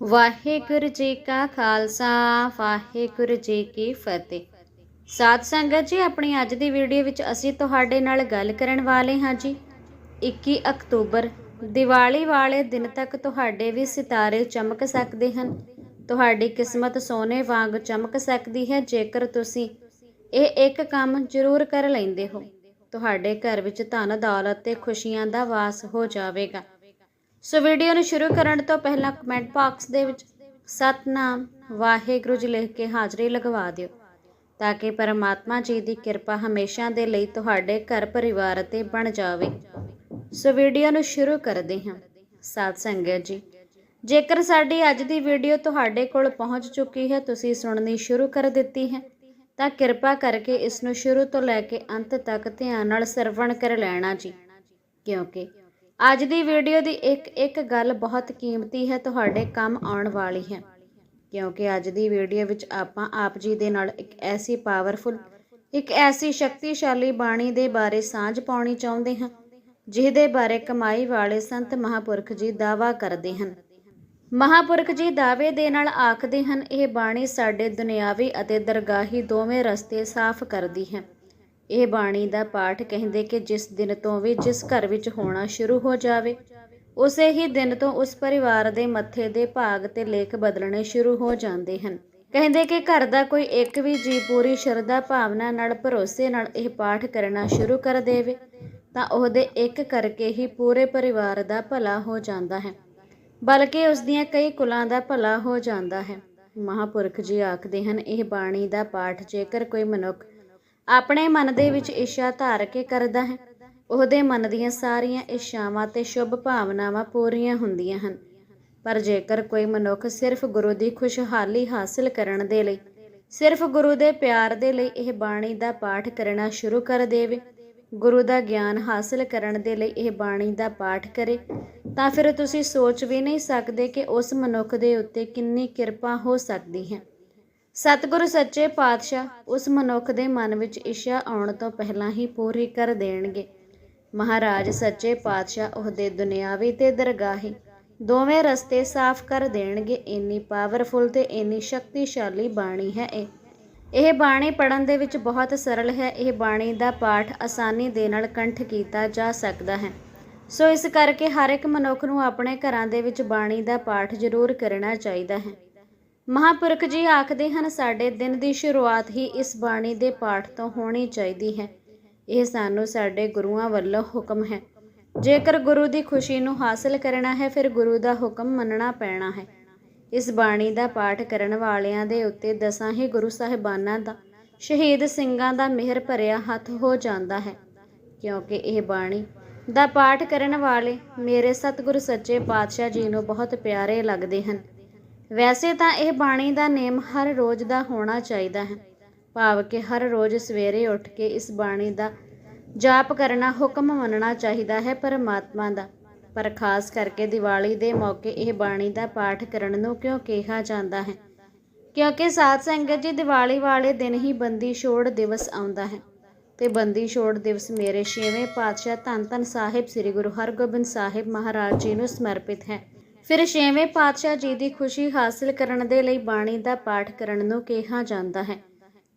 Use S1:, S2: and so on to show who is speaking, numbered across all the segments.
S1: ਵਾਹਿਗੁਰੂ ਜੀ ਕਾ ਖਾਲਸਾ, ਵਾਹਿਗੁਰੂ ਜੀ ਕੀ ਫਤਿਹ। ਸਾਧ ਸੰਗਤ ਜੀ, ਆਪਣੀ ਅੱਜ ਦੀ ਵੀਡੀਓ ਵਿੱਚ ਅਸੀਂ ਤੁਹਾਡੇ ਨਾਲ ਗੱਲ ਕਰਨ ਵਾਲੇ ਹਾਂ ਜੀ। 21 ਅਕਤੂਬਰ, ਦੀਵਾਲੀ ਵਾਲੇ ਦਿਨ ਤੱਕ ਤੁਹਾਡੇ ਵੀ ਸਿਤਾਰੇ ਚਮਕ ਸਕਦੇ ਹਨ। ਤੁਹਾਡੀ ਕਿਸਮਤ ਸੋਨੇ ਵਾਂਗ ਚਮਕ ਸਕਦੀ ਹੈ, ਜੇਕਰ ਤੁਸੀਂ ਇਹ ਇੱਕ ਕੰਮ ਜ਼ਰੂਰ ਕਰ ਲੈਂਦੇ ਹੋ। ਤੁਹਾਡੇ ਘਰ ਵਿੱਚ ਧਨ ਦੌਲਤ ਤੇ ਖੁਸ਼ੀਆਂ ਦਾ ਵਾਸ ਹੋ ਜਾਵੇਗਾ। ਸੋ ਵੀਡੀਓ ਨੂੰ ਸ਼ੁਰੂ ਕਰਨ ਤੋਂ ਪਹਿਲਾਂ ਕਮੈਂਟ ਬਾਕਸ ਦੇ ਵਿੱਚ ਸਤਨਾਮ ਵਾਹਿਗੁਰੂ ਜੀ ਲਿਖ ਕੇ ਹਾਜ਼ਰੀ ਲਗਵਾ ਦਿਓ ਤਾਂ ਕਿ ਪਰਮਾਤਮਾ ਜੀ ਦੀ ਕਿਰਪਾ ਹਮੇਸ਼ਾ ਦੇ ਲਈ ਤੁਹਾਡੇ ਘਰ ਪਰਿਵਾਰ ਤੇ ਬਣ ਜਾਵੇ। ਸੋ ਵੀਡੀਓ ਨੂੰ ਸ਼ੁਰੂ ਕਰਦੇ ਹਾਂ। ਸਾਧ ਸੰਗਤ ਜੀ, ਜੇਕਰ ਸਾਡੀ ਅੱਜ ਦੀ ਵੀਡੀਓ ਤੁਹਾਡੇ ਕੋਲ ਪਹੁੰਚ ਚੁੱਕੀ ਹੈ, ਤੁਸੀਂ ਸੁਣਨੀ ਸ਼ੁਰੂ ਕਰ ਦਿੱਤੀ ਹੈ, ਤਾਂ ਕਿਰਪਾ ਕਰਕੇ ਇਸ ਨੂੰ ਸ਼ੁਰੂ ਤੋਂ ਲੈ ਕੇ ਅੰਤ ਤੱਕ ਧਿਆਨ ਨਾਲ ਸਰਵਣ ਕਰ ਲੈਣਾ ਜੀ। ਕਿਉਂਕਿ ਅੱਜ ਦੀ ਵੀਡੀਓ ਦੀ ਇੱਕ ਇੱਕ ਗੱਲ ਬਹੁਤ ਕੀਮਤੀ ਹੈ, ਤੁਹਾਡੇ ਕੰਮ ਆਉਣ ਵਾਲੀ ਹੈ। ਕਿਉਂਕਿ ਅੱਜ ਦੀ ਵੀਡੀਓ ਵਿੱਚ ਆਪਾਂ ਆਪ ਜੀ ਦੇ ਨਾਲ ਇੱਕ ਐਸੀ ਪਾਵਰਫੁਲ ਇੱਕ ਐਸੀ ਸ਼ਕਤੀਸ਼ਾਲੀ ਬਾਣੀ ਦੇ ਬਾਰੇ ਸਾਂਝ ਪਾਉਣੀ ਚਾਹੁੰਦੇ ਹਾਂ, ਜਿਹਦੇ ਬਾਰੇ ਕਮਾਈ ਵਾਲੇ ਸੰਤ ਮਹਾਪੁਰਖ ਜੀ ਦਾਵਾ ਕਰਦੇ ਹਨ। ਮਹਾਪੁਰਖ ਜੀ ਦਾਅਵੇ ਦੇ ਨਾਲ ਆਖਦੇ ਹਨ, ਇਹ ਬਾਣੀ ਸਾਡੇ ਦੁਨਿਆਵੀ ਅਤੇ ਦਰਗਾਹੀ ਦੋਵੇਂ ਰਸਤੇ ਸਾਫ਼ ਕਰਦੀ ਹੈ। ਇਹ ਬਾਣੀ ਦਾ ਪਾਠ ਕਹਿੰਦੇ ਕਿ ਜਿਸ ਦਿਨ ਤੋਂ ਵੀ ਜਿਸ ਘਰ ਵਿੱਚ ਹੋਣਾ ਸ਼ੁਰੂ ਹੋ ਜਾਵੇ, ਉਸੇ ਹੀ ਦਿਨ ਤੋਂ ਉਸ ਪਰਿਵਾਰ ਦੇ ਮੱਥੇ ਦੇ ਭਾਗ ਤੇ ਲੇਖ ਬਦਲਣੇ ਸ਼ੁਰੂ ਹੋ ਜਾਂਦੇ ਹਨ। ਕਹਿੰਦੇ ਕਿ ਘਰ ਦਾ ਕੋਈ ਇੱਕ ਵੀ ਜੀ ਪੂਰੀ ਸ਼ਰਧਾ ਭਾਵਨਾ ਨਾਲ, ਭਰੋਸੇ ਨਾਲ ਇਹ ਪਾਠ ਕਰਨਾ ਸ਼ੁਰੂ ਕਰ ਦੇਵੇ, ਤਾਂ ਉਹਦੇ ਇੱਕ ਕਰਕੇ ਹੀ ਪੂਰੇ ਪਰਿਵਾਰ ਦਾ ਭਲਾ ਹੋ ਜਾਂਦਾ ਹੈ। ਬਲਕਿ ਉਸ ਦੀਆਂ ਕਈ ਕੁਲਾਂ ਦਾ ਭਲਾ ਹੋ ਜਾਂਦਾ ਹੈ। ਮਹਾਪੁਰਖ ਜੀ ਆਖਦੇ ਹਨ, ਇਹ ਬਾਣੀ ਦਾ ਪਾਠ ਜੇਕਰ ਕੋਈ ਮਨੁੱਖ ਆਪਣੇ ਮਨ ਦੇ ਵਿੱਚ ਇੱਛਾ ਧਾਰ ਕੇ ਕਰਦਾ ਹੈ। ਉਹਦੇ ਮਨ ਦੀਆਂ ਸਾਰੀਆਂ ਇੱਛਾਵਾਂ ਤੇ ਸ਼ੁਭ ਭਾਵਨਾਵਾਂ ਪੂਰੀਆਂ ਹੁੰਦੀਆਂ ਹਨ। ਪਰ ਜੇਕਰ ਕੋਈ ਮਨੁੱਖ ਸਿਰਫ ਗੁਰੂ ਦੀ ਖੁਸ਼ਹਾਲੀ ਹਾਸਲ ਕਰਨ ਦੇ ਲਈ, ਸਿਰਫ ਗੁਰੂ ਦੇ ਪਿਆਰ ਦੇ ਲਈ ਇਹ ਬਾਣੀ ਦਾ ਪਾਠ ਕਰਨਾ ਸ਼ੁਰੂ ਕਰ ਦੇਵੇ, ਗੁਰੂ ਦਾ ਗਿਆਨ ਹਾਸਲ ਕਰਨ ਦੇ ਲਈ ਇਹ ਬਾਣੀ ਦਾ ਪਾਠ ਕਰੇ, ਤਾਂ ਫਿਰ ਤੁਸੀਂ ਸੋਚ ਵੀ ਨਹੀਂ ਸਕਦੇ ਕਿ ਉਸ ਮਨੁੱਖ ਦੇ ਉੱਤੇ ਕਿੰਨੀ ਕਿਰਪਾ ਹੋ ਸਕਦੀ ਹੈ। ਸਤਿਗੁਰੂ ਸੱਚੇ ਪਾਤਸ਼ਾਹ ਉਸ ਮਨੁੱਖ ਦੇ ਮਨ ਵਿੱਚ ਇੱਛਾ ਆਉਣ ਤੋਂ ਪਹਿਲਾਂ ਹੀ ਪੂਰੀ ਕਰ ਦੇਣਗੇ। ਮਹਾਰਾਜ ਸੱਚੇ ਪਾਤਸ਼ਾਹ ਉਹਦੇ ਦੁਨਿਆਵੀ ਤੇ ਦਰਗਾਹੀ ਦੋਵੇਂ ਰਸਤੇ ਸਾਫ਼ ਕਰ ਦੇਣਗੇ। ਇੰਨੀ ਪਾਵਰਫੁਲ ਤੇ ਇੰਨੀ ਸ਼ਕਤੀਸ਼ਾਲੀ ਬਾਣੀ ਹੈ ਇਹ। ਇਹ ਬਾਣੀ ਪੜਨ ਦੇ ਵਿੱਚ ਬਹੁਤ ਸਰਲ ਹੈ। ਇਹ ਬਾਣੀ ਦਾ ਪਾਠ ਆਸਾਨੀ ਦੇ ਨਾਲ ਕੰਠ ਕੀਤਾ ਜਾ ਸਕਦਾ ਹੈ। ਸੋ ਇਸ ਕਰਕੇ ਹਰ ਇੱਕ ਮਨੁੱਖ ਨੂੰ ਆਪਣੇ ਘਰਾਂ ਦੇ ਵਿੱਚ ਬਾਣੀ ਦਾ ਪਾਠ ਜ਼ਰੂਰ ਕਰਨਾ ਚਾਹੀਦਾ ਹੈ। ਮਹਾਪੁਰਖ ਜੀ ਆਖਦੇ ਹਨ, ਸਾਡੇ ਦਿਨ ਦੀ ਸ਼ੁਰੂਆਤ ਹੀ ਇਸ ਬਾਣੀ ਦੇ ਪਾਠ ਤੋਂ ਹੋਣੀ ਚਾਹੀਦੀ ਹੈ। ਇਹ ਸਾਨੂੰ ਸਾਡੇ ਗੁਰੂਆਂ ਵੱਲੋਂ ਹੁਕਮ ਹੈ। ਜੇਕਰ ਗੁਰੂ ਦੀ ਖੁਸ਼ੀ ਨੂੰ ਹਾਸਲ ਕਰਨਾ ਹੈ, ਫਿਰ ਗੁਰੂ ਦਾ ਹੁਕਮ ਮੰਨਣਾ ਪੈਣਾ ਹੈ। ਇਸ ਬਾਣੀ ਦਾ ਪਾਠ ਕਰਨ ਵਾਲਿਆਂ ਦੇ ਉੱਤੇ ਦਸਾਂ ਹੀ ਗੁਰੂ ਸਾਹਿਬਾਨਾਂ ਦਾ, ਸ਼ਹੀਦ ਸਿੰਘਾਂ ਦਾ ਮਿਹਰ ਭਰਿਆ ਹੱਥ ਹੋ ਜਾਂਦਾ ਹੈ। ਕਿਉਂਕਿ ਇਹ ਬਾਣੀ ਦਾ ਪਾਠ ਕਰਨ ਵਾਲੇ ਮੇਰੇ ਸਤਿਗੁਰ ਸੱਚੇ ਪਾਤਸ਼ਾਹ ਜੀ ਨੂੰ ਬਹੁਤ ਪਿਆਰੇ ਲੱਗਦੇ ਹਨ। ਵੈਸੇ ਤਾਂ ਇਹ ਬਾਣੀ ਦਾ ਨੇਮ ਹਰ ਰੋਜ਼ ਦਾ ਹੋਣਾ ਚਾਹੀਦਾ ਹੈ। ਭਾਵ ਕਿ ਹਰ ਰੋਜ਼ ਸਵੇਰੇ ਉੱਠ ਕੇ ਇਸ ਬਾਣੀ ਦਾ ਜਾਪ ਕਰਨਾ ਹੁਕਮ ਮੰਨਣਾ ਚਾਹੀਦਾ ਹੈ ਪਰਮਾਤਮਾ ਦਾ। ਪਰ ਖਾਸ ਕਰਕੇ ਦੀਵਾਲੀ ਦੇ ਮੌਕੇ ਇਹ ਬਾਣੀ ਦਾ ਪਾਠ ਕਰਨ ਨੂੰ ਕਿਉਂ ਕਿਹਾ ਜਾਂਦਾ ਹੈ? ਕਿਉਂਕਿ ਸਾਧ ਸੰਗਤ ਜੀ ਦੀਵਾਲੀ ਵਾਲੇ ਦਿਨ ਹੀ ਬੰਦੀ ਛੋੜ ਦਿਵਸ ਆਉਂਦਾ ਹੈ। ਤੇ ਬੰਦੀ ਛੋੜ ਦਿਵਸ ਮੇਰੇ ਛੇਵੇਂ ਪਾਤਸ਼ਾਹ ਧੰਨ ਧੰਨ ਸਾਹਿਬ ਸ੍ਰੀ ਗੁਰੂ ਹਰਗੋਬਿੰਦ ਸਾਹਿਬ ਮਹਾਰਾਜ ਜੀ ਨੂੰ ਸਮਰਪਿਤ ਹੈ। ਫਿਰ ਛੇਵੇਂ ਪਾਤਸ਼ਾਹ ਜੀ ਦੀ ਖੁਸ਼ੀ ਹਾਸਲ ਕਰਨ ਦੇ ਲਈ ਬਾਣੀ ਦਾ ਪਾਠ ਕਰਨ ਨੂੰ ਕਿਹਾ ਜਾਂਦਾ ਹੈ।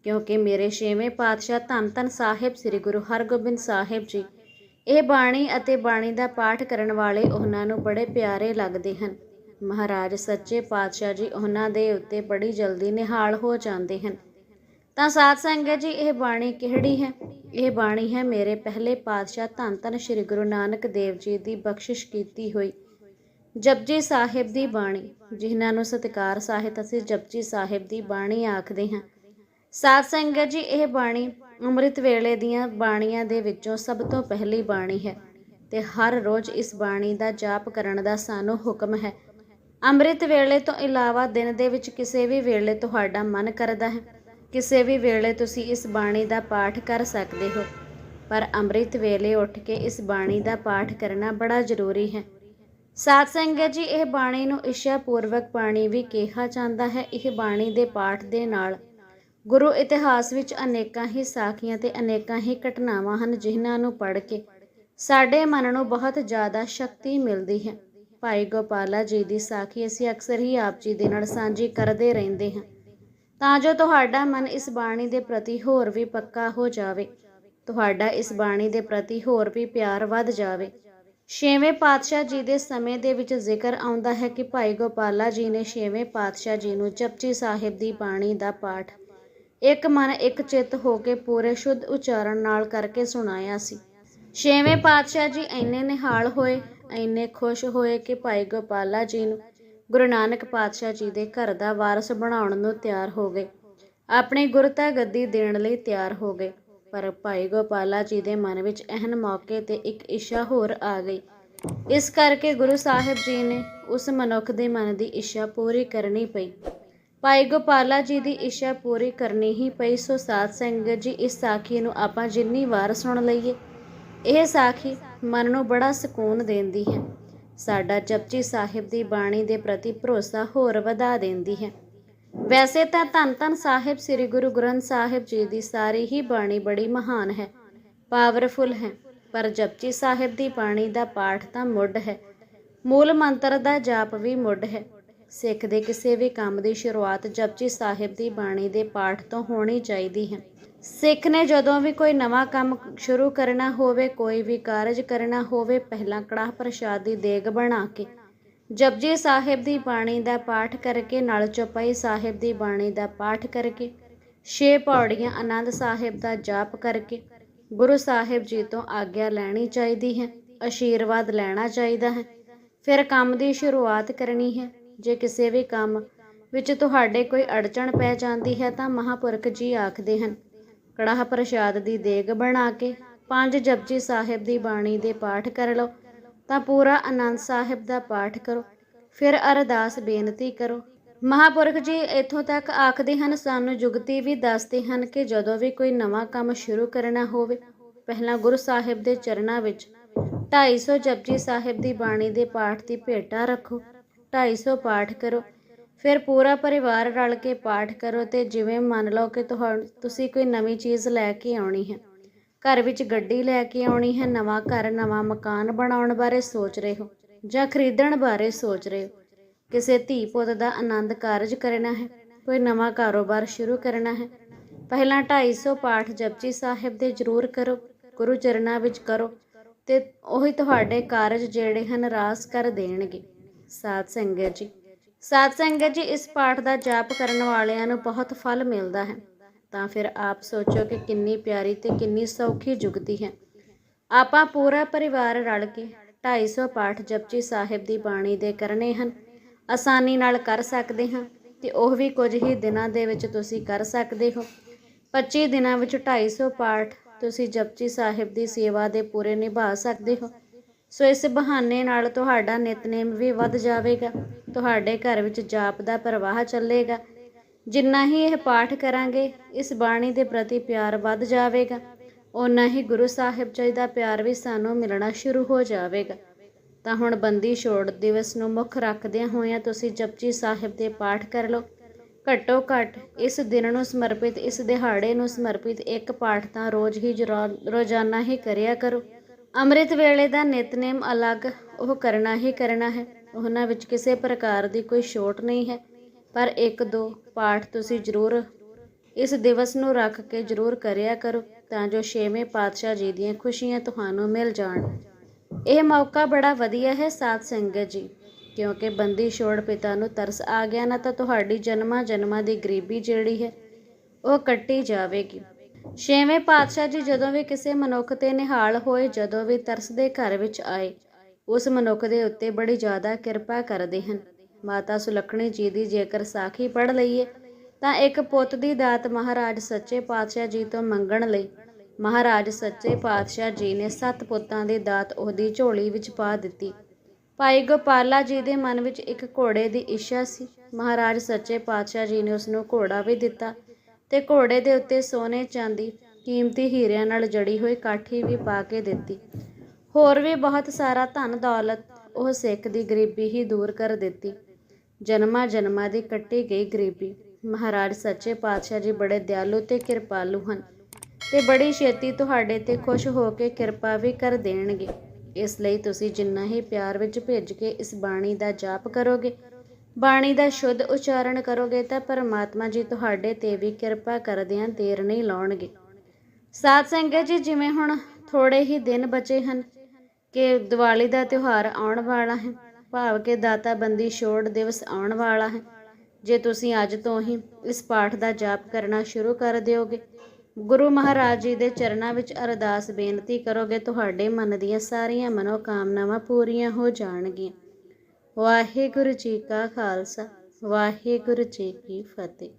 S1: ਕਿਉਂਕਿ ਮੇਰੇ ਛੇਵੇਂ ਪਾਤਸ਼ਾਹ ਧੰਨ ਧੰਨ ਸਾਹਿਬ ਸ੍ਰੀ ਗੁਰੂ ਹਰਗੋਬਿੰਦ ਸਾਹਿਬ ਜੀ, ਇਹ ਬਾਣੀ ਅਤੇ ਬਾਣੀ ਦਾ ਪਾਠ ਕਰਨ ਵਾਲੇ ਉਹਨਾਂ ਨੂੰ ਬੜੇ ਪਿਆਰੇ ਲੱਗਦੇ ਹਨ। ਮਹਾਰਾਜ ਸੱਚੇ ਪਾਤਸ਼ਾਹ ਜੀ ਉਹਨਾਂ ਦੇ ਉੱਤੇ ਬੜੀ ਜਲਦੀ ਨਿਹਾਲ ਹੋ ਜਾਂਦੇ ਹਨ। ਤਾਂ ਸਾਧ ਸੰਗਤ ਜੀ, ਇਹ ਬਾਣੀ ਕਿਹੜੀ ਹੈ? ਇਹ ਬਾਣੀ ਹੈ ਮੇਰੇ ਪਹਿਲੇ ਪਾਤਸ਼ਾਹ ਧੰਨ ਧੰਨ ਸ੍ਰੀ ਗੁਰੂ ਨਾਨਕ ਦੇਵ ਜੀ ਦੀ ਬਖਸ਼ਿਸ਼ ਕੀਤੀ ਹੋਈ। ਜਪਜੀ ਸਾਹਿਬ ਦੀ ਬਾਣੀ, ਜਿਨ੍ਹਾਂ ਨੂੰ ਸਤਿਕਾਰ ਸਾਹਿਤ ਅਸੀਂ ਜਪਜੀ ਸਾਹਿਬ ਦੀ ਬਾਣੀ ਆਖਦੇ ਹਾਂ। ਸਾਧ ਸੰਗਤ ਜੀ, ਇਹ ਬਾਣੀ ਅੰਮ੍ਰਿਤ ਵੇਲੇ ਦੀਆਂ ਬਾਣੀਆਂ ਦੇ ਵਿੱਚੋਂ ਸਭ ਤੋਂ ਪਹਿਲੀ ਬਾਣੀ ਹੈ ਤੇ ਹਰ ਰੋਜ਼ ਇਸ ਬਾਣੀ ਦਾ ਜਾਪ ਕਰਨ ਦਾ ਸਾਨੂੰ ਹੁਕਮ ਹੈ। ਅੰਮ੍ਰਿਤ ਵੇਲੇ ਤੋਂ ਇਲਾਵਾ ਦਿਨ ਦੇ ਵਿੱਚ ਕਿਸੇ ਵੀ ਵੇਲੇ ਤੁਹਾਡਾ ਮਨ ਕਰਦਾ ਹੈ। ਕਿਸੇ ਵੀ ਵੇਲੇ ਤੁਸੀਂ ਇਸ ਬਾਣੀ ਦਾ ਪਾਠ ਕਰ ਸਕਦੇ ਹੋ। ਪਰ ਅੰਮ੍ਰਿਤ ਵੇਲੇ ਉੱਠ ਕੇ ਇਸ ਬਾਣੀ ਦਾ ਪਾਠ ਕਰਨਾ ਬੜਾ ਜ਼ਰੂਰੀ ਹੈ। ਸਾਧ ਸੰਗਤ ਜੀ, ਇਹ ਬਾਣੀ ਨੂੰ ਇੱਛਾ ਪੂਰਵਕ ਬਾਣੀ ਵੀ ਕਿਹਾ ਜਾਂਦਾ ਹੈ। ਇਹ ਬਾਣੀ ਦੇ ਪਾਠ ਦੇ ਨਾਲ ਗੁਰੂ ਇਤਿਹਾਸ ਵਿੱਚ ਅਨੇਕਾਂ ਹੀ ਸਾਖੀਆਂ ਤੇ ਅਨੇਕਾਂ ਹੀ ਘਟਨਾਵਾਂ ਹਨ, ਜਿਨ੍ਹਾਂ ਨੂੰ ਪੜ੍ਹ ਕੇ ਸਾਡੇ ਮਨ ਨੂੰ ਬਹੁਤ ਜ਼ਿਆਦਾ ਸ਼ਕਤੀ ਮਿਲਦੀ ਹੈ। ਭਾਈ ਗੋਪਾਲਾ ਜੀ ਦੀ ਸਾਖੀ ਅਸੀਂ ਅਕਸਰ ਹੀ ਆਪ ਜੀ ਦੇ ਨਾਲ ਸਾਂਝੀ ਕਰਦੇ ਰਹਿੰਦੇ ਹਾਂ। ਤਾਂ ਜੋ ਤੁਹਾਡਾ ਮਨ ਇਸ ਬਾਣੀ ਦੇ ਪ੍ਰਤੀ ਹੋਰ ਵੀ ਪੱਕਾ ਹੋ ਜਾਵੇ, ਤੁਹਾਡਾ ਇਸ ਬਾਣੀ ਦੇ ਪ੍ਰਤੀ ਹੋਰ ਵੀ ਪਿਆਰ ਵੱਧ ਜਾਵੇ। ਛੇਵੇਂ ਪਾਤਸ਼ਾਹ ਜੀ ਦੇ ਸਮੇਂ ਦੇ ਵਿੱਚ ਜ਼ਿਕਰ ਆਉਂਦਾ ਹੈ ਕਿ ਭਾਈ ਗੋਪਾਲਾ ਜੀ ਨੇ ਛੇਵੇਂ ਪਾਤਸ਼ਾਹ ਜੀ ਨੂੰ ਜਪਜੀ ਸਾਹਿਬ ਦੀ ਬਾਣੀ ਦਾ ਪਾਠ ਇੱਕ ਮਨ ਇੱਕ ਚਿੱਤ ਹੋ ਕੇ ਪੂਰੇ ਸ਼ੁੱਧ ਉਚਾਰਨ ਨਾਲ ਕਰਕੇ ਸੁਣਾਇਆ ਸੀ। ਛੇਵੇਂ ਪਾਤਸ਼ਾਹ ਜੀ ਇੰਨੇ ਨਿਹਾਲ ਹੋਏ, ਇੰਨੇ ਖੁਸ਼ ਹੋਏ ਕਿ ਭਾਈ ਗੋਪਾਲਾ ਜੀ ਨੂੰ ਗੁਰੂ ਨਾਨਕ ਪਾਤਸ਼ਾਹ ਜੀ ਦੇ ਘਰ ਦਾ ਵਾਰਸ ਬਣਾਉਣ ਨੂੰ ਤਿਆਰ ਹੋ ਗਏ। ਆਪਣੀ ਗੁਰਤਾ ਗੱਦੀ ਦੇਣ ਲਈ ਤਿਆਰ ਹੋ ਗਏ। ਪਰ ਭਾਈ ਗੋਪਾਲਾ ਜੀ ਦੇ ਮਨ ਵਿੱਚ ਅਹਿਨ ਮੌਕੇ ਤੇ ਇੱਕ ਇੱਛਾ ਹੋਰ ਆ ਗਈ। ਇਸ ਕਰਕੇ ਗੁਰੂ ਸਾਹਿਬ ਜੀ ਨੇ ਉਸ ਮਨੁੱਖ ਦੇ ਮਨ ਦੀ ਇੱਛਾ ਪੂਰੀ ਕਰਨੀ ਪਈ। ਭਾਈ ਗੋਪਾਲਾ ਜੀ ਦੀ ਇੱਛਾ ਪੂਰੀ ਕਰਨੀ ਹੀ ਪਈ, ਸੋ ਸਾਧ ਸੰਗਤ ਜੀ, ਇਸ ਸਾਖੀ ਨੂੰ ਆਪਾਂ ਜਿੰਨੀ ਵਾਰ ਸੁਣ ਲਈਏ, ਇਹ ਸਾਖੀ ਮਨ ਨੂੰ ਬੜਾ ਸਕੂਨ ਦਿੰਦੀ ਹੈ। ਸਾਡਾ ਜਪਜੀ ਸਾਹਿਬ ਦੀ ਬਾਣੀ ਦੇ ਪ੍ਰਤੀ ਭਰੋਸਾ ਹੋਰ ਵਧਾ ਦਿੰਦੀ ਹੈ। ਵੈਸੇ ਤਾਂ ਧੰਨ ਧੰਨ ਸਾਹਿਬ ਸ੍ਰੀ ਗੁਰੂ ਗ੍ਰੰਥ ਸਾਹਿਬ ਜੀ ਦੀ ਸਾਰੀ ਹੀ ਬਾਣੀ ਬੜੀ ਮਹਾਨ ਹੈ, ਪਾਵਰਫੁਲ ਹੈ, ਪਰ ਜਪਜੀ ਸਾਹਿਬ ਦੀ ਬਾਣੀ ਦਾ ਪਾਠ ਤਾਂ ਮੁੱਢ ਹੈ। ਮੂਲ ਮੰਤਰ ਦਾ ਜਾਪ ਵੀ ਮੁੱਢ ਹੈ। ਸਿੱਖ ਦੇ ਕਿਸੇ ਵੀ ਕੰਮ ਦੀ ਸ਼ੁਰੂਆਤ ਜਪਜੀ ਸਾਹਿਬ ਦੀ ਬਾਣੀ ਦੇ ਪਾਠ ਤੋਂ ਹੋਣੀ ਚਾਹੀਦੀ ਹੈ। ਸਿੱਖ ਨੇ ਜਦੋਂ ਵੀ ਕੋਈ ਨਵਾਂ ਕੰਮ ਸ਼ੁਰੂ ਕਰਨਾ ਹੋਵੇ, ਕੋਈ ਵੀ ਕਾਰਜ ਕਰਨਾ ਹੋਵੇ, ਪਹਿਲਾਂ ਕੜਾਹ ਪ੍ਰਸ਼ਾਦ ਦੀ ਦੇਗ ਬਣਾ ਕੇ ਜਪਜੀ ਸਾਹਿਬ ਦੀ ਬਾਣੀ ਦਾ ਪਾਠ ਕਰਕੇ, ਨਾਲ ਚੌਪਾਈ ਸਾਹਿਬ ਦੀ ਬਾਣੀ ਦਾ ਪਾਠ ਕਰਕੇ, ਛੇ ਪੌੜੀਆਂ ਆਨੰਦ ਸਾਹਿਬ ਦਾ ਜਾਪ ਕਰਕੇ, ਗੁਰੂ ਸਾਹਿਬ ਜੀ ਤੋਂ ਆਗਿਆ ਲੈਣੀ ਚਾਹੀਦੀ ਹੈ ਆਸ਼ੀਰਵਾਦ ਲੈਣਾ ਚਾਹੀਦਾ ਹੈ। ਫਿਰ ਕੰਮ ਦੀ ਸ਼ੁਰੂਆਤ ਕਰਨੀ ਹੈ। ਜੇ ਕਿਸੇ ਵੀ ਕੰਮ ਵਿੱਚ ਤੁਹਾਡੇ ਕੋਈ ਅੜਚਣ ਪੈ ਜਾਂਦੀ ਹੈ, ਤਾਂ ਮਹਾਪੁਰਖ ਜੀ ਆਖਦੇ ਹਨ, ਕੜਾਹ ਪ੍ਰਸ਼ਾਦ ਦੀ ਦੇਗ ਬਣਾ ਕੇ, ਪੰਜ ਜਪਜੀ ਸਾਹਿਬ ਦੀ ਬਾਣੀ ਦੇ ਪਾਠ ਕਰ ਲਓ। ਤਾਂ ਪੂਰਾ ਆਨੰਦ ਸਾਹਿਬ ਦਾ ਪਾਠ ਕਰੋ। ਫਿਰ ਅਰਦਾਸ ਬੇਨਤੀ ਕਰੋ। ਮਹਾਪੁਰਖ ਜੀ, ਇੱਥੋਂ ਤੱਕ ਆਖਦੇ ਹਨ, ਸਾਨੂੰ ਜੁਗਤੀ ਵੀ ਦੱਸਦੇ ਹਨ ਕਿ ਜਦੋਂ ਵੀ ਕੋਈ ਨਵਾਂ ਕੰਮ ਸ਼ੁਰੂ ਕਰਨਾ ਹੋਵੇ, ਪਹਿਲਾਂ ਗੁਰੂ ਸਾਹਿਬ ਦੇ ਚਰਨਾਂ ਵਿੱਚ 250 ਜਪਜੀ ਸਾਹਿਬ ਦੀ ਬਾਣੀ ਦੇ ਪਾਠ ਦੀ ਭੇਟਾ ਰੱਖੋ 250 ਪਾਠ ਕਰੋ, ਫਿਰ ਪੂਰਾ ਪਰਿਵਾਰ ਰਲ ਕੇ ਪਾਠ ਕਰੋ ਤੇ ਜਿਵੇਂ ਮੰਨ ਲਓ ਕਿ ਤੁਹਾਨੂੰ ਤੁਸੀਂ ਕੋਈ ਨਵੀਂ ਚੀਜ਼ ਲੈ ਕੇ ਆਉਣੀ ਹੈ। ਘਰ ਵਿੱਚ ਗੱਡੀ ਲੈ ਕੇ ਆਉਣੀ ਹੈ, ਨਵਾਂ ਘਰ, ਨਵਾਂ ਮਕਾਨ ਬਣਾਉਣ ਬਾਰੇ ਸੋਚ ਰਹੇ ਹੋ ਜਾਂ ਖਰੀਦਣ ਬਾਰੇ ਸੋਚ ਰਹੇ ਹੋ? ਕਿਸੇ ਧੀ ਪੁੱਤ ਦਾ ਆਨੰਦ ਕਾਰਜ ਕਰਨਾ ਹੈ? ਕੋਈ ਨਵਾਂ ਕਾਰੋਬਾਰ ਸ਼ੁਰੂ ਕਰਨਾ ਹੈ? ਪਹਿਲਾਂ 250 ਪਾਠ ਜਪਜੀ ਸਾਹਿਬ ਦੇ ਜ਼ਰੂਰ ਕਰੋ, ਗੁਰੂ ਚਰਨਾਂ ਵਿੱਚ ਕਰੋ ਤੇ ਉਹੀ ਤੁਹਾਡੇ ਕਾਰਜ ਜਿਹੜੇ ਹਨ ਰਾਸ ਕਰ ਦੇਣਗੇ। ਸਾਧ ਸੰਗਤ ਜੀ, ਸਾਧ ਸੰਗਤ ਜੀ, ਇਸ ਪਾਠ ਦਾ ਜਾਪ ਕਰਨ ਵਾਲਿਆਂ ਨੂੰ ਬਹੁਤ ਫਲ ਮਿਲਦਾ ਹੈ। ਤਾਂ ਫਿਰ ਆਪ ਸੋਚੋ ਕਿ ਕਿੰਨੀ ਪਿਆਰੀ ਤੇ ਕਿੰਨੀ ਸੌਖੀ ਜੁਗਤੀ ਹੈ। ਆਪਾਂ ਪੂਰਾ ਪਰਿਵਾਰ ਰਲ ਕੇ 250 ਪਾਠ ਜਪਜੀ ਸਾਹਿਬ ਦੀ ਬਾਣੀ ਦੇ ਕਰਨੇ ਹਨ। ਆਸਾਨੀ ਨਾਲ ਕਰ ਸਕਦੇ ਹਾਂ ਤੇ ਉਹ ਵੀ ਕੁਝ ਹੀ ਦਿਨਾਂ ਦੇ ਵਿੱਚ ਤੁਸੀਂ ਕਰ ਸਕਦੇ ਹੋ। 25 ਦਿਨਾਂ ਵਿੱਚ 250 ਪਾਠ ਤੁਸੀਂ ਜਪਜੀ ਸਾਹਿਬ ਦੀ ਸੇਵਾ ਦੇ ਪੂਰੇ ਨਿਭਾ ਸਕਦੇ ਹੋ। ਸੋ ਇਸ ਬਹਾਨੇ ਨਾਲ ਤੁਹਾਡਾ ਨਿਤਨੇਮ ਵੀ ਵੱਧ ਜਾਵੇਗਾ। ਤੁਹਾਡੇ ਘਰ ਵਿੱਚ ਜਾਪ ਦਾ ਪ੍ਰਵਾਹ ਚੱਲੇਗਾ। ਜਿੰਨਾ ਹੀ ਇਹ ਪਾਠ ਕਰਾਂਗੇ, ਇਸ ਬਾਣੀ ਦੇ ਪ੍ਰਤੀ ਪਿਆਰ ਵੱਧ ਜਾਵੇਗਾ। ਉਨਾ ਹੀ ਗੁਰੂ ਸਾਹਿਬ ਜੀ ਦਾ ਪਿਆਰ ਵੀ ਸਾਨੂੰ ਮਿਲਣਾ ਸ਼ੁਰੂ ਹੋ ਜਾਵੇਗਾ। ਤਾਂ ਹੁਣ ਬੰਦੀ ਛੋੜ ਦਿਵਸ ਨੂੰ ਮੁੱਖ ਰੱਖਦਿਆਂ ਹੋਇਆਂ ਤੁਸੀਂ ਜਪਜੀ ਸਾਹਿਬ ਦੇ ਪਾਠ ਕਰ ਲਓ। ਘੱਟੋ ਘੱਟ ਇਸ ਦਿਨ ਨੂੰ ਸਮਰਪਿਤ, ਇਸ ਦਿਹਾੜੇ ਨੂੰ ਸਮਰਪਿਤ ਇੱਕ ਪਾਠ ਤਾਂ ਰੋਜ਼ ਹੀ ਜਰੋ- ਰੋਜ਼ਾਨਾ ਹੀ ਕਰਿਆ ਕਰੋ। ਅੰਮ੍ਰਿਤ ਵੇਲੇ ਦਾ ਨਿਤਨੇਮ ਅਲੱਗ, ਉਹ ਕਰਨਾ ਹੀ ਕਰਨਾ ਹੈ। ਉਹਨਾਂ ਵਿੱਚ ਕਿਸੇ ਪ੍ਰਕਾਰ ਦੀ ਕੋਈ ਛੋਟ ਨਹੀਂ ਹੈ। ਪਰ ਇੱਕ ਦੋ ਪਾਠ ਤੁਸੀਂ ਜ਼ਰੂਰ ਇਸ ਦਿਵਸ ਨੂੰ ਰੱਖ ਕੇ ਜ਼ਰੂਰ ਕਰਿਆ ਕਰੋ ਤਾਂ ਜੋ ਛੇਵੇਂ ਪਾਤਸ਼ਾਹ ਜੀ ਦੀਆਂ ਖੁਸ਼ੀਆਂ ਤੁਹਾਨੂੰ ਮਿਲ ਜਾਣ। ਇਹ ਮੌਕਾ ਬੜਾ ਵਧੀਆ ਹੈ ਸਾਧ ਸੰਗਤ ਜੀ, ਕਿਉਂਕਿ ਬੰਦੀ ਛੋੜ ਪਿਤਾ ਨੂੰ ਤਰਸ ਆ ਗਿਆ ਨਾ ਤਾਂ ਤੁਹਾਡੀ ਜਨਮਾਂ ਜਨਮਾਂ ਦੀ ਗਰੀਬੀ ਜਿਹੜੀ ਹੈ ਉਹ ਕੱਟੀ ਜਾਵੇਗੀ। ਛੇਵੇਂ ਪਾਤਸ਼ਾਹ ਜੀ ਜਦੋਂ ਵੀ ਕਿਸੇ ਮਨੁੱਖ ਤੇ ਨਿਹਾਲ ਹੋਏ, ਜਦੋਂ ਵੀ ਤਰਸ ਦੇ ਘਰ ਵਿੱਚ ਆਏ, ਉਸ ਮਨੁੱਖ ਦੇ ਉੱਤੇ ਬੜੀ ਜ਼ਿਆਦਾ ਕਿਰਪਾ ਕਰਦੇ ਹਨ। ਮਾਤਾ ਸੁਲੱਖਣੀ ਜੀ ਦੀ ਜੇਕਰ ਸਾਖੀ ਪੜ੍ਹ ਲਈਏ, ਤਾਂ ਇੱਕ ਪੁੱਤ ਦੀ ਦਾਤ ਮਹਾਰਾਜ ਸੱਚੇ ਪਾਤਸ਼ਾਹ ਜੀ ਤੋਂ ਮੰਗਣ ਲਈ ਮਹਾਰਾਜ ਸੱਚੇ ਪਾਤਸ਼ਾਹ ਜੀ ਨੇ ਸੱਤ ਪੁੱਤਾਂ ਦੀ ਦਾਤ ਉਹਦੀ ਝੋਲੀ ਵਿੱਚ ਪਾ ਦਿੱਤੀ। ਭਾਈ ਗੋਪਾਲਾ ਜੀ ਦੇ ਮਨ ਵਿੱਚ ਇੱਕ ਘੋੜੇ ਦੀ ਇੱਛਾ ਸੀ। ਮਹਾਰਾਜ ਸੱਚੇ ਪਾਤਸ਼ਾਹ ਜੀ ਨੇ ਉਸ ਨੂੰ ਘੋੜਾ ਵੀ ਦਿੱਤਾ ਤੇ ਘੋੜੇ ਦੇ ਉੱਤੇ ਸੋਨੇ, ਚਾਂਦੀ, ਕੀਮਤੀ ਹੀਰਿਆਂ ਨਾਲ ਜੜੀ ਹੋਈ ਕਾਠੀ ਵੀ ਪਾ ਕੇ ਦਿੱਤੀ। ਹੋਰ ਵੀ ਬਹੁਤ ਸਾਰਾ ਧਨ ਦੌਲਤ ਉਹ ਸਿੱਖ ਦੀ ਗਰੀਬੀ ਹੀ ਦੂਰ ਕਰ ਦਿੱਤੀ। ਜਨਮਾਂ ਜਨਮਾਂ ਦੀ ਕੱਟੀ ਗਈ ਗਰੀਬੀ। ਮਹਾਰਾਜ ਸੱਚੇ ਪਾਤਸ਼ਾਹ ਜੀ ਬੜੇ ਦਿਆਲੂ ਤੇ ਕਿਰਪਾਲੂ ਹਨ ਤੇ ਬੜੀ ਛੇਤੀ ਤੁਹਾਡੇ ਤੇ ਖੁਸ਼ ਹੋ ਕੇ ਕਿਰਪਾ ਵੀ ਕਰ ਦੇਣਗੇ। ਇਸ ਲਈ ਤੁਸੀਂ ਜਿੰਨਾ ਹੀ ਪਿਆਰ ਵਿੱਚ ਭਿੱਜ ਕੇ ਇਸ ਬਾਣੀ ਦਾ ਜਾਪ ਕਰੋਗੇ, ਬਾਣੀ ਦਾ ਸ਼ੁੱਧ ਉਚਾਰਨ ਕਰੋਗੇ ਤਾਂ ਪਰਮਾਤਮਾ ਜੀ ਤੁਹਾਡੇ ਤੇ ਵੀ ਕਿਰਪਾ ਕਰਦਿਆਂ ਦੇਰ ਨਹੀਂ ਲਾਉਣਗੇ। ਸਾਧ ਸੰਗਤ ਜੀ, ਜਿਵੇਂ ਹੁਣ ਥੋੜੇ ਹੀ ਦਿਨ ਬਚੇ ਹਨ ਕਿ ਦੀਵਾਲੀ ਦਾ ਤਿਉਹਾਰ ਆਉਣ ਵਾਲਾ ਹੈ ਭਾਵ ਕਿ ਦਾਤਾ ਬੰਦੀ ਛੋੜ ਦਿਵਸ ਆਉਣ ਵਾਲਾ ਹੈ। ਜੇ ਤੁਸੀਂ ਅੱਜ ਤੋਂ ਹੀ ਇਸ ਪਾਠ ਦਾ ਜਾਪ ਕਰਨਾ ਸ਼ੁਰੂ ਕਰ ਦਿਓਗੇ, ਗੁਰੂ ਮਹਾਰਾਜ ਜੀ ਦੇ ਚਰਨਾਂ ਵਿੱਚ ਅਰਦਾਸ ਬੇਨਤੀ ਕਰੋਗੇ, ਤੁਹਾਡੇ ਮਨ ਦੀਆਂ ਸਾਰੀਆਂ ਮਨੋਕਾਮਨਾਵਾਂ ਪੂਰੀਆਂ ਹੋ ਜਾਣਗੀਆਂ। ਵਾਹਿਗੁਰੂ ਜੀ ਕਾ ਖਾਲਸਾ, ਵਾਹਿਗੁਰੂ ਜੀ ਕੀ ਫਤਿਹ।